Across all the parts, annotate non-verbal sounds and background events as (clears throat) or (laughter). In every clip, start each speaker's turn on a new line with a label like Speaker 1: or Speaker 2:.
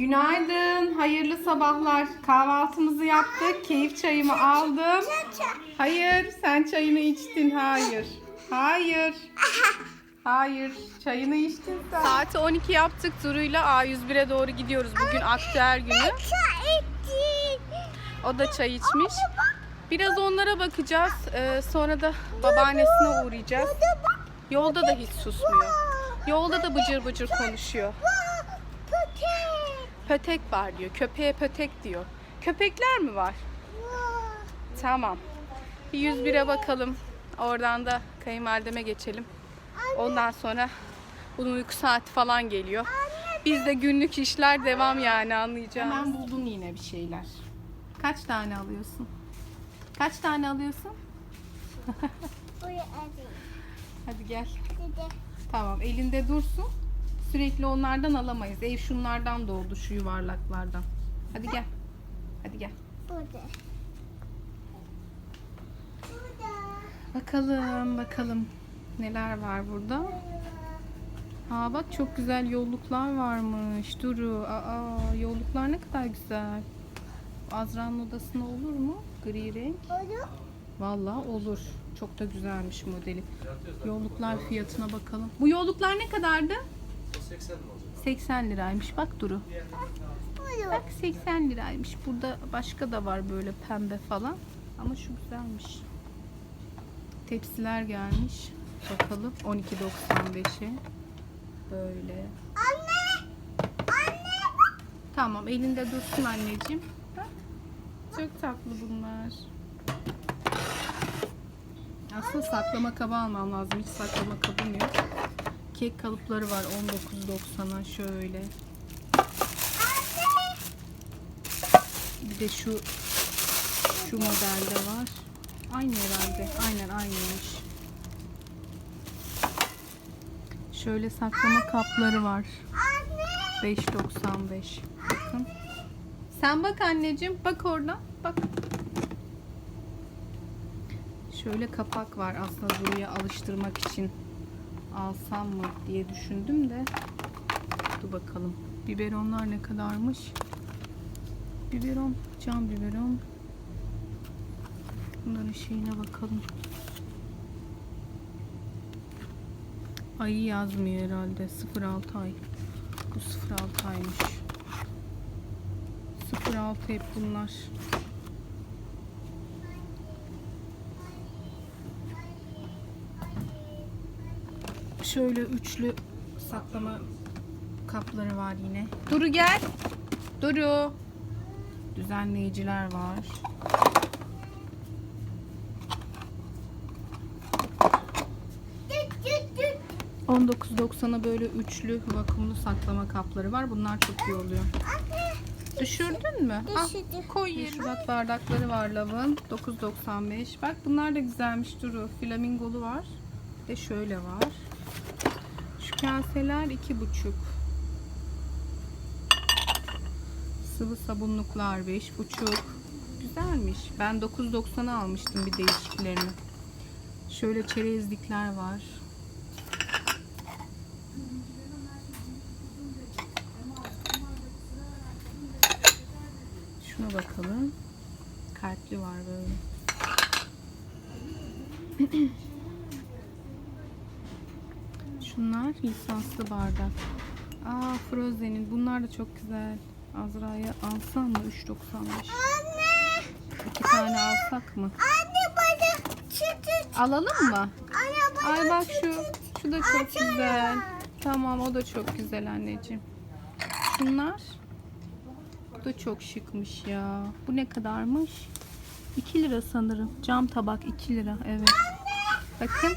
Speaker 1: Günaydın, hayırlı sabahlar. Kahvaltımızı yaptık, keyif çayımı aldım. Hayır, sen çayını içtin. Hayır. Hayır. Hayır, çayını içtin sen. Saati 12 yaptık Duru'yla A101'e doğru gidiyoruz. Bugün aktüel günü. O da çay içmiş. Biraz onlara bakacağız. Ee, sonra da babaannesine uğrayacağız. Yolda da hiç susmuyor. Yolda da bıcır bıcır konuşuyor. Pötek var diyor. Köpeğe pötek diyor. Köpekler mi var? Tamam. Bir 101'e bakalım. Oradan da kayınvalideme geçelim. Ondan sonra bunun uyku saati falan geliyor. Biz de günlük işler devam yani anlayacağız. Hemen buldun yine bir şeyler. Kaç tane alıyorsun? Kaç tane alıyorsun? Hadi gel. Tamam elinde dursun. Sürekli onlardan alamayız. Ev şunlardan doğdu şu yuvarlaklardan. Hadi gel. Hadi gel. Bakalım bakalım neler var burada. Aa bak çok güzel yolluklar varmış. Duru. Aa yolluklar ne kadar güzel. Azra'nın odasına olur mu? Gri renk. Vallahi olur. Çok da güzelmiş modeli. Yolluklar fiyatına bakalım. Bu yolluklar ne kadardı? 80 liraymış. Bak Duru. Bak 80 liraymış. Burada başka da var böyle pembe falan. Ama şu güzelmiş. Tepsiler gelmiş. Bakalım 12.95'e. Böyle. Tamam elinde dursun anneciğim. Bak. Çok tatlı bunlar. Aslında saklama kabı almam lazım. Hiç saklama kabım yok. Kek kalıpları var 19.90'a şöyle. Bir de şu şu modelde var. Aynı herhalde. Aynen aynıymış. Şöyle saklama kapları var. 5.95. Bakın. Sen bak anneciğim. Bak oradan. Bak. Şöyle kapak var aslında buraya alıştırmak için alsam mı diye düşündüm de. Dur bakalım. Biberonlar ne kadarmış? Biberon cam biberon. Bunların şeyine bakalım. Ayı yazmıyor herhalde. 06 ay. Bu 06 aymış. 06 hep bunlar Şöyle üçlü saklama kapları var yine. Duru gel. Duru. Düzenleyiciler var. $19.90'a böyle üçlü vakumlu saklama kapları var. Bunlar çok iyi oluyor. Düşürdün mü? Al,
Speaker 2: Düşürdüm.
Speaker 1: koy yerine. Şubat bardakları var lavın. 9.95. Bak bunlar da güzelmiş Duru. Flamingolu var. Bir de şöyle var. Kaseler iki buçuk. Sıvı sabunluklar beş buçuk. Güzelmiş. Ben 9.90'a almıştım bir değişiklerini. Şöyle çerezlikler var. Şuna bakalım. Kalpli var böyle. (clears throat) Şunlar lisanslı bardak. Aa Frozen'in. Bunlar da çok güzel. Azra'ya alsam mı? 3.95.
Speaker 2: Anne,
Speaker 1: İki tane alsak mı?
Speaker 2: anne bana çıtır.
Speaker 1: Alalım mı?
Speaker 2: Anne bana
Speaker 1: Ay bak şu. Şu da çok
Speaker 2: Açalım.
Speaker 1: güzel. Tamam o da çok güzel anneciğim. Şunlar. Bu da çok şıkmış ya. Bu ne kadarmış? 2 lira sanırım. Cam tabak 2 lira. Evet. Bakın.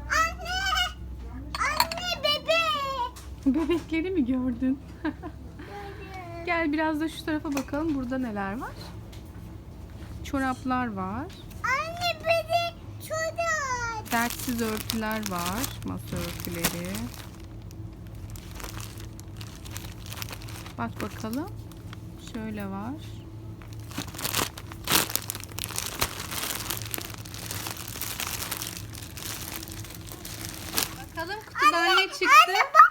Speaker 2: Anne, anne bebe. (laughs)
Speaker 1: Bebekleri mi gördün? Gel biraz da şu tarafa bakalım. Burada neler var? Çoraplar var.
Speaker 2: Anne bebe çocuk.
Speaker 1: Dertsiz örtüler var. Masa örtüleri. Bak bakalım. Şöyle var. Bakalım kutudan ne çıktı?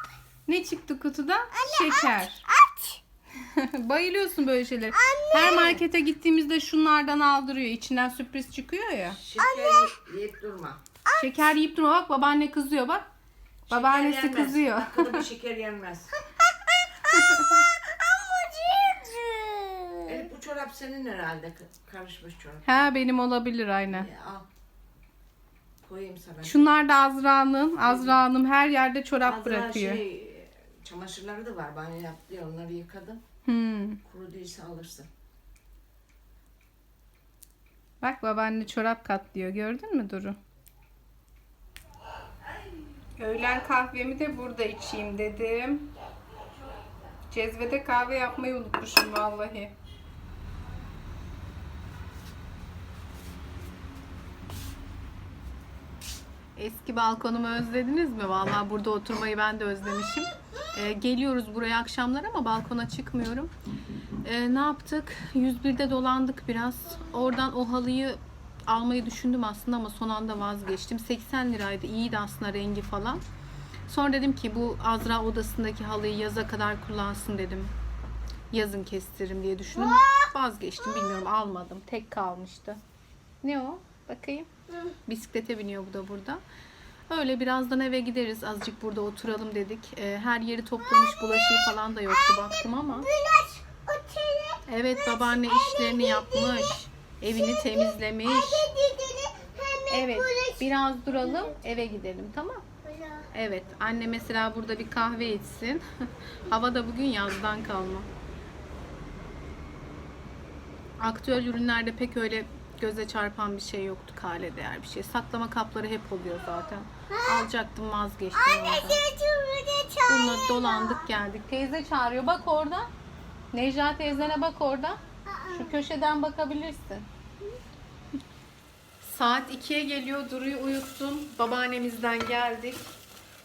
Speaker 1: Ne çıktı kutudan? Şeker.
Speaker 2: Aç. (laughs)
Speaker 1: Bayılıyorsun böyle şeyler. Her markete gittiğimizde şunlardan aldırıyor. İçinden sürpriz çıkıyor ya.
Speaker 3: Şeker yiyip durma.
Speaker 1: Şeker yiyip durma bak babaanne kızıyor bak. Babaannesi (laughs)
Speaker 3: Şeker yenmez.
Speaker 1: kızıyor.
Speaker 3: Dakikada bir şeker yenmez. Elif bu çorap senin herhalde. Ka- Karışmış çorap.
Speaker 1: Ha benim olabilir aynen.
Speaker 3: E, al. Koyayım sana.
Speaker 1: Şunlar da Azra'nın. Azra Hanım her yerde çorap
Speaker 3: Azra
Speaker 1: bırakıyor.
Speaker 3: Şey, çamaşırları da var. Banyo yaptı ya onları yıkadım.
Speaker 1: Hmm.
Speaker 3: Kuru değilse alırsın.
Speaker 1: Bak babaanne çorap katlıyor. Gördün mü Duru? Öğlen kahvemi de burada içeyim dedim. Cezvede kahve yapmayı unutmuşum vallahi. Eski balkonumu özlediniz mi? Vallahi burada oturmayı ben de özlemişim. Ee, geliyoruz buraya akşamlar ama balkona çıkmıyorum. Ee, ne yaptık? 101'de dolandık biraz. Oradan o halıyı almayı düşündüm aslında ama son anda vazgeçtim. 80 liraydı. İyiydi aslında rengi falan. Sonra dedim ki bu Azra odasındaki halıyı yaza kadar kullansın dedim. Yazın kestiririm diye düşündüm. Vazgeçtim. Bilmiyorum almadım. Tek kalmıştı. Ne o? Bakayım. Bisiklete biniyor bu da burada. Öyle birazdan eve gideriz. Azıcık burada oturalım dedik. Ee, her yeri toplamış bulaşığı falan da yoktu baktım ama. Evet babaanne işlerini yapmış. Evini temizlemiş. Evet biraz duralım eve gidelim tamam. Evet anne mesela burada bir kahve içsin. (laughs) Hava da bugün yazdan kalma. Aktüel ürünlerde pek öyle göze çarpan bir şey yoktu kale değer bir şey. Saklama kapları hep oluyor zaten. Alacaktım vazgeçtim ondan.
Speaker 2: Çocuğunu
Speaker 1: Bununla dolandık geldik. Teyze çağırıyor bak orada. Necla teyzene bak orada. Şu köşeden bakabilirsin. Saat 2'ye geliyor. Duru'yu uyuttum. Babaannemizden geldik.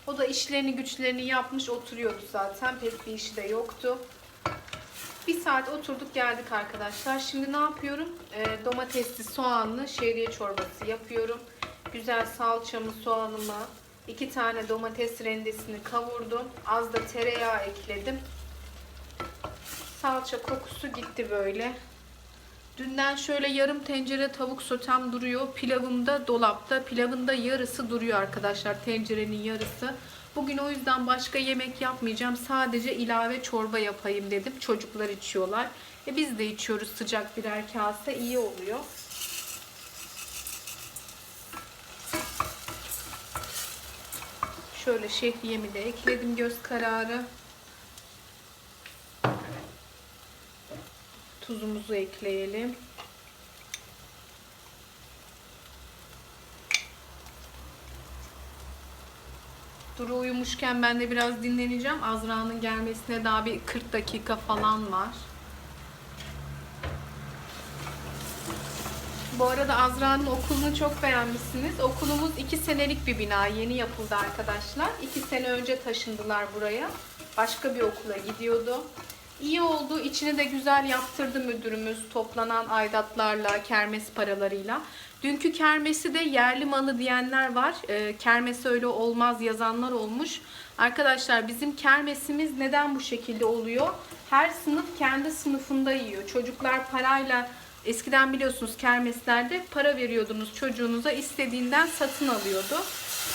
Speaker 1: O da işlerini güçlerini yapmış oturuyordu zaten. Pek bir işi de yoktu. Bir saat oturduk geldik arkadaşlar. Şimdi ne yapıyorum? Ee, domatesli soğanlı şehriye çorbası yapıyorum. Güzel salçamı, soğanımı, iki tane domates rendesini kavurdum. Az da tereyağı ekledim. Salça kokusu gitti böyle. Dünden şöyle yarım tencere tavuk sotem duruyor. Pilavım da dolapta. Pilavın da yarısı duruyor arkadaşlar. Tencerenin yarısı. Bugün o yüzden başka yemek yapmayacağım. Sadece ilave çorba yapayım dedim. Çocuklar içiyorlar. E biz de içiyoruz sıcak birer kase. iyi oluyor. Şöyle şehriyemi de ekledim göz kararı. Tuzumuzu ekleyelim. Duru uyumuşken ben de biraz dinleneceğim. Azra'nın gelmesine daha bir 40 dakika falan var. Bu arada Azra'nın okulunu çok beğenmişsiniz. Okulumuz 2 senelik bir bina. Yeni yapıldı arkadaşlar. 2 sene önce taşındılar buraya. Başka bir okula gidiyordu. İyi oldu. İçini de güzel yaptırdı müdürümüz. Toplanan aidatlarla, kermes paralarıyla. Dünkü kermesi de yerli malı diyenler var. Ee, kermes öyle olmaz yazanlar olmuş. Arkadaşlar bizim kermesimiz neden bu şekilde oluyor? Her sınıf kendi sınıfında yiyor. Çocuklar parayla eskiden biliyorsunuz kermeslerde para veriyordunuz çocuğunuza istediğinden satın alıyordu.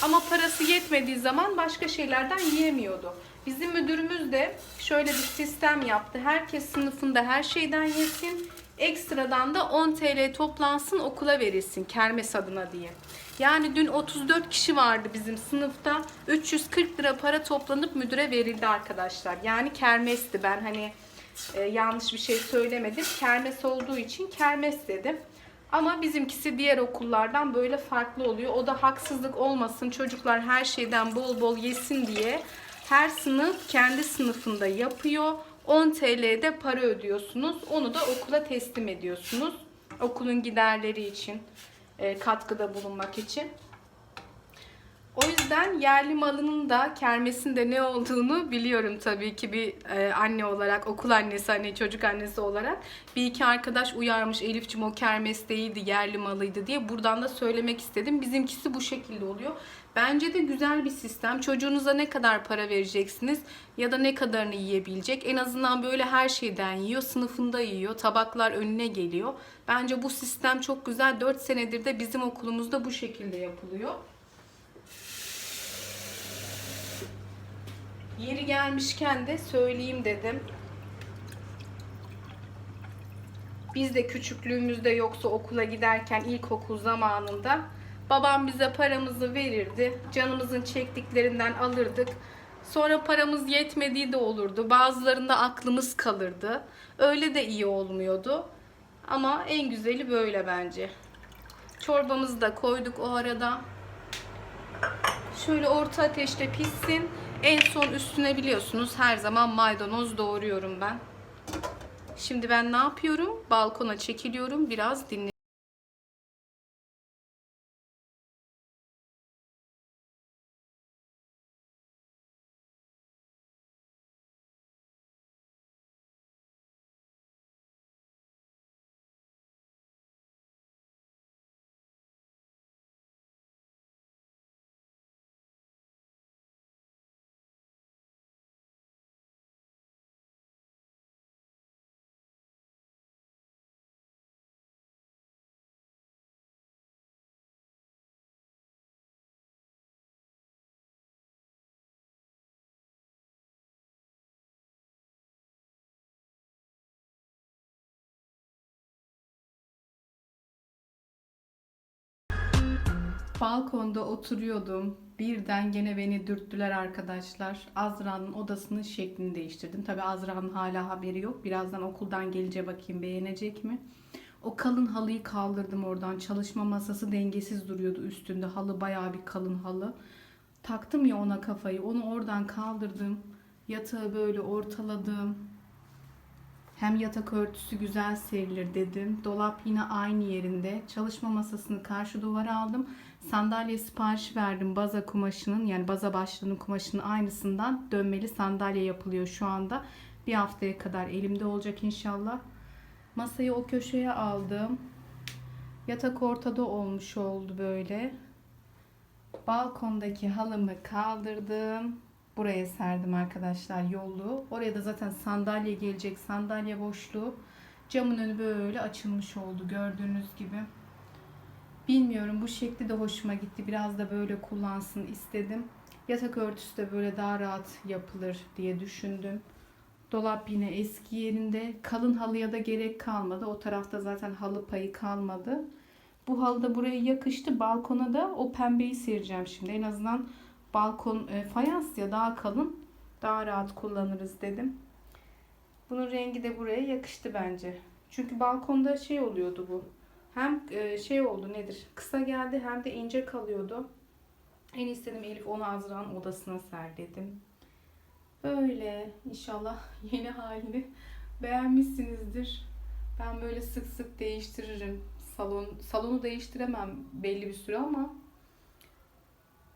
Speaker 1: Ama parası yetmediği zaman başka şeylerden yiyemiyordu. Bizim müdürümüz de şöyle bir sistem yaptı. Herkes sınıfında her şeyden yesin. Ekstradan da 10 TL toplansın okula verilsin kermes adına diye. Yani dün 34 kişi vardı bizim sınıfta. 340 lira para toplanıp müdüre verildi arkadaşlar. Yani kermesti ben hani e, yanlış bir şey söylemedim. Kermes olduğu için kermes dedim. Ama bizimkisi diğer okullardan böyle farklı oluyor. O da haksızlık olmasın. Çocuklar her şeyden bol bol yesin diye her sınıf kendi sınıfında yapıyor. 10 TL'de para ödüyorsunuz. Onu da okula teslim ediyorsunuz. Okulun giderleri için, e, katkıda bulunmak için. O yüzden yerli malının da kermesinde ne olduğunu biliyorum tabii ki bir e, anne olarak, okul annesi, hani çocuk annesi olarak. Bir iki arkadaş uyarmış Elif'cim o kermes değildi, yerli malıydı diye. Buradan da söylemek istedim. Bizimkisi bu şekilde oluyor. Bence de güzel bir sistem. Çocuğunuza ne kadar para vereceksiniz ya da ne kadarını yiyebilecek. En azından böyle her şeyden yiyor, sınıfında yiyor, tabaklar önüne geliyor. Bence bu sistem çok güzel. 4 senedir de bizim okulumuzda bu şekilde yapılıyor. Yeri gelmişken de söyleyeyim dedim. Biz de küçüklüğümüzde yoksa okula giderken ilkokul zamanında babam bize paramızı verirdi. Canımızın çektiklerinden alırdık. Sonra paramız yetmediği de olurdu. Bazılarında aklımız kalırdı. Öyle de iyi olmuyordu. Ama en güzeli böyle bence. Çorbamızı da koyduk o arada. Şöyle orta ateşte pişsin. En son üstüne biliyorsunuz her zaman maydanoz doğruyorum ben. Şimdi ben ne yapıyorum? Balkona çekiliyorum. Biraz dinle. Balkonda oturuyordum. Birden gene beni dürttüler arkadaşlar. Azra'nın odasının şeklini değiştirdim. Tabi Azra'nın hala haberi yok. Birazdan okuldan gelince bakayım beğenecek mi? O kalın halıyı kaldırdım oradan. Çalışma masası dengesiz duruyordu üstünde. Halı bayağı bir kalın halı. Taktım ya ona kafayı. Onu oradan kaldırdım. Yatağı böyle ortaladım. Hem yatak örtüsü güzel serilir dedim. Dolap yine aynı yerinde. Çalışma masasını karşı duvara aldım. Sandalye sipariş verdim. Baza kumaşının yani baza başlığının kumaşının aynısından dönmeli sandalye yapılıyor şu anda. Bir haftaya kadar elimde olacak inşallah. Masayı o köşeye aldım. Yatak ortada olmuş oldu böyle. Balkondaki halımı kaldırdım. Buraya serdim arkadaşlar yolluğu. Oraya da zaten sandalye gelecek. Sandalye boşluğu. Camın önü böyle açılmış oldu gördüğünüz gibi. Bilmiyorum bu şekli de hoşuma gitti. Biraz da böyle kullansın istedim. Yatak örtüsü de böyle daha rahat yapılır diye düşündüm. Dolap yine eski yerinde. Kalın halıya da gerek kalmadı. O tarafta zaten halı payı kalmadı. Bu halı da buraya yakıştı. Balkona da o pembeyi sereceğim şimdi. En azından balkon e, fayans ya daha kalın. Daha rahat kullanırız dedim. Bunun rengi de buraya yakıştı bence. Çünkü balkonda şey oluyordu bu. Hem e, şey oldu nedir? Kısa geldi hem de ince kalıyordu. En istedim Elif onu Azra'nın odasına ser dedim. Böyle inşallah (laughs) yeni halini beğenmişsinizdir. Ben böyle sık sık değiştiririm. Salon salonu değiştiremem belli bir süre ama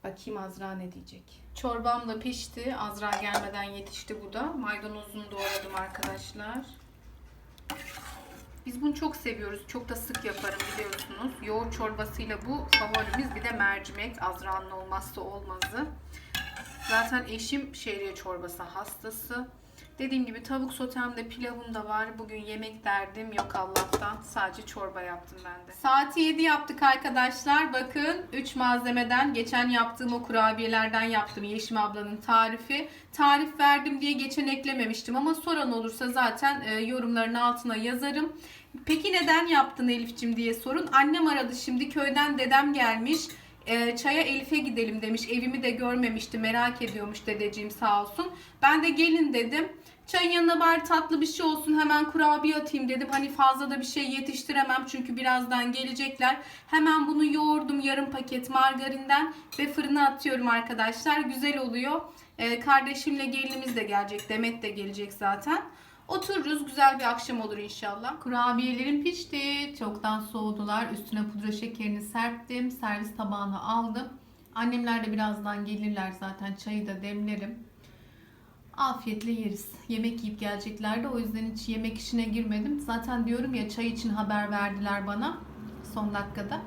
Speaker 1: bakayım Azra ne diyecek. Çorbam da pişti. Azra gelmeden yetişti bu da. Maydanozunu doğradım arkadaşlar. Biz bunu çok seviyoruz. Çok da sık yaparım biliyorsunuz. Yoğurt çorbasıyla bu favorimiz. Bir de mercimek. Azra'nın olmazsa olmazı. Zaten eşim şehriye çorbası hastası. Dediğim gibi tavuk sotemde pilavım da var. Bugün yemek derdim yok Allah'tan. Sadece çorba yaptım ben de. Saati 7 yaptık arkadaşlar. Bakın 3 malzemeden geçen yaptığım o kurabiyelerden yaptım. Yeşim ablanın tarifi. Tarif verdim diye geçen eklememiştim ama soran olursa zaten e, yorumların altına yazarım. Peki neden yaptın Elif'cim diye sorun. Annem aradı şimdi köyden dedem gelmiş. E, çaya Elif'e gidelim demiş. Evimi de görmemişti. Merak ediyormuş dedeciğim sağ olsun. Ben de gelin dedim. Çayın yanına bari tatlı bir şey olsun. Hemen kurabiye atayım dedim. Hani fazla da bir şey yetiştiremem. Çünkü birazdan gelecekler. Hemen bunu yoğurdum yarım paket margarinden. Ve fırına atıyorum arkadaşlar. Güzel oluyor. E, kardeşimle gelinimiz de gelecek. Demet de gelecek zaten. Otururuz. Güzel bir akşam olur inşallah. Kurabiyelerim pişti. Çoktan soğudular. Üstüne pudra şekerini serptim. Servis tabağına aldım. Annemler de birazdan gelirler zaten. Çayı da demlerim. Afiyetle yeriz. Yemek yiyip geleceklerdi. O yüzden hiç yemek işine girmedim. Zaten diyorum ya çay için haber verdiler bana. Son dakikada.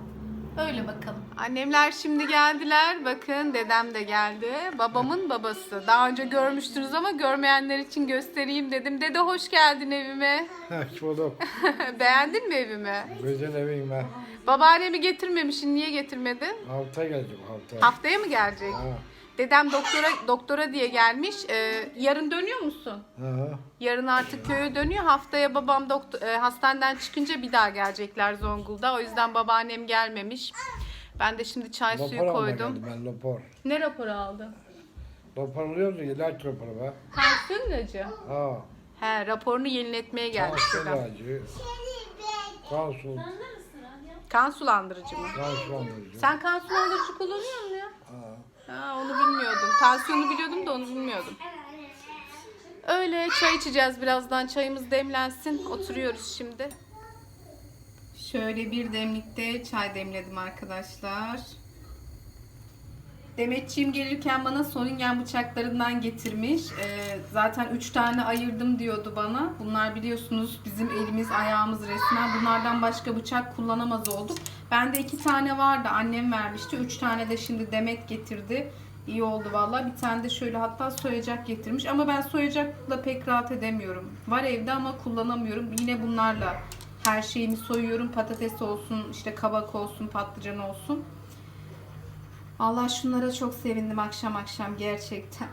Speaker 1: Öyle bakalım. Annemler şimdi geldiler. Bakın dedem de geldi. Babamın babası. Daha önce görmüştünüz ama görmeyenler için göstereyim dedim. Dede hoş geldin evime.
Speaker 4: Hoş bulduk. (laughs)
Speaker 1: Beğendin mi evimi?
Speaker 4: Güzel evim ben.
Speaker 1: Babaannemi getirmemişsin. Niye getirmedin?
Speaker 4: Hafta geldim hafta.
Speaker 1: Haftaya mı gelecek?
Speaker 4: Ha.
Speaker 1: Dedem doktora doktora diye gelmiş. Ee, yarın dönüyor musun?
Speaker 4: Aha.
Speaker 1: Yarın artık köye dönüyor. Haftaya babam doktor, e, hastaneden çıkınca bir daha gelecekler Zonguldak'a. O yüzden babaannem gelmemiş. Ben de şimdi çay suyu
Speaker 4: Rapor almaya
Speaker 1: koydum.
Speaker 4: geldim ben rapor.
Speaker 1: Ne raporu aldın?
Speaker 4: Rapor alıyoruz ya ilaç raporu be.
Speaker 1: Tansiyon ilacı.
Speaker 4: Ha.
Speaker 1: He, raporunu yeniletmeye gelmiş
Speaker 4: Tansiyon
Speaker 1: dedem.
Speaker 4: ilacı. Kan su.
Speaker 1: Kan sulandırıcı mı?
Speaker 4: Kan sulandırıcı.
Speaker 1: Sen kan sulandırıcı kullanıyor musun ya? Ha. Onu bilmiyordum. Tansiyonu biliyordum da onu bilmiyordum. Öyle çay içeceğiz birazdan. Çayımız demlensin. Oturuyoruz şimdi. Şöyle bir demlikte çay demledim arkadaşlar. Demetçiğim gelirken bana Solingen bıçaklarından getirmiş. Ee, zaten 3 tane ayırdım diyordu bana. Bunlar biliyorsunuz bizim elimiz ayağımız resmen. Bunlardan başka bıçak kullanamaz olduk. Bende 2 tane vardı annem vermişti. 3 tane de şimdi Demet getirdi. İyi oldu valla. Bir tane de şöyle hatta soyacak getirmiş. Ama ben soyacakla pek rahat edemiyorum. Var evde ama kullanamıyorum. Yine bunlarla her şeyimi soyuyorum. Patates olsun, işte kabak olsun, patlıcan olsun. Allah şunlara çok sevindim akşam akşam gerçekten.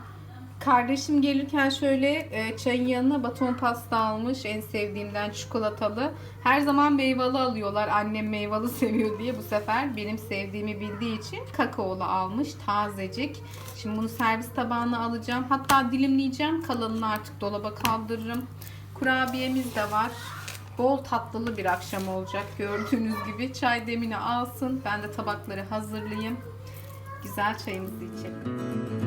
Speaker 1: Kardeşim gelirken şöyle e, çayın yanına baton pasta almış en sevdiğimden çikolatalı. Her zaman meyveli alıyorlar. Annem meyveli (laughs) seviyor diye bu sefer benim sevdiğimi bildiği için kakaolu almış tazecik. Şimdi bunu servis tabağına alacağım. Hatta dilimleyeceğim. Kalanını artık dolaba kaldırırım. Kurabiyemiz de var. Bol tatlılı bir akşam olacak gördüğünüz gibi. Çay demini alsın. Ben de tabakları hazırlayayım. Güzel çayımızı içelim.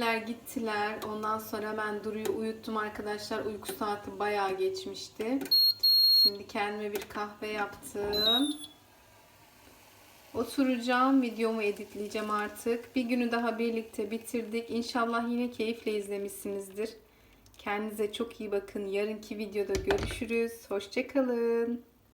Speaker 1: Annemler gittiler. Ondan sonra ben Duru'yu uyuttum arkadaşlar. Uyku saati bayağı geçmişti. Şimdi kendime bir kahve yaptım. Oturacağım. Videomu editleyeceğim artık. Bir günü daha birlikte bitirdik. İnşallah yine keyifle izlemişsinizdir. Kendinize çok iyi bakın. Yarınki videoda görüşürüz. Hoşçakalın.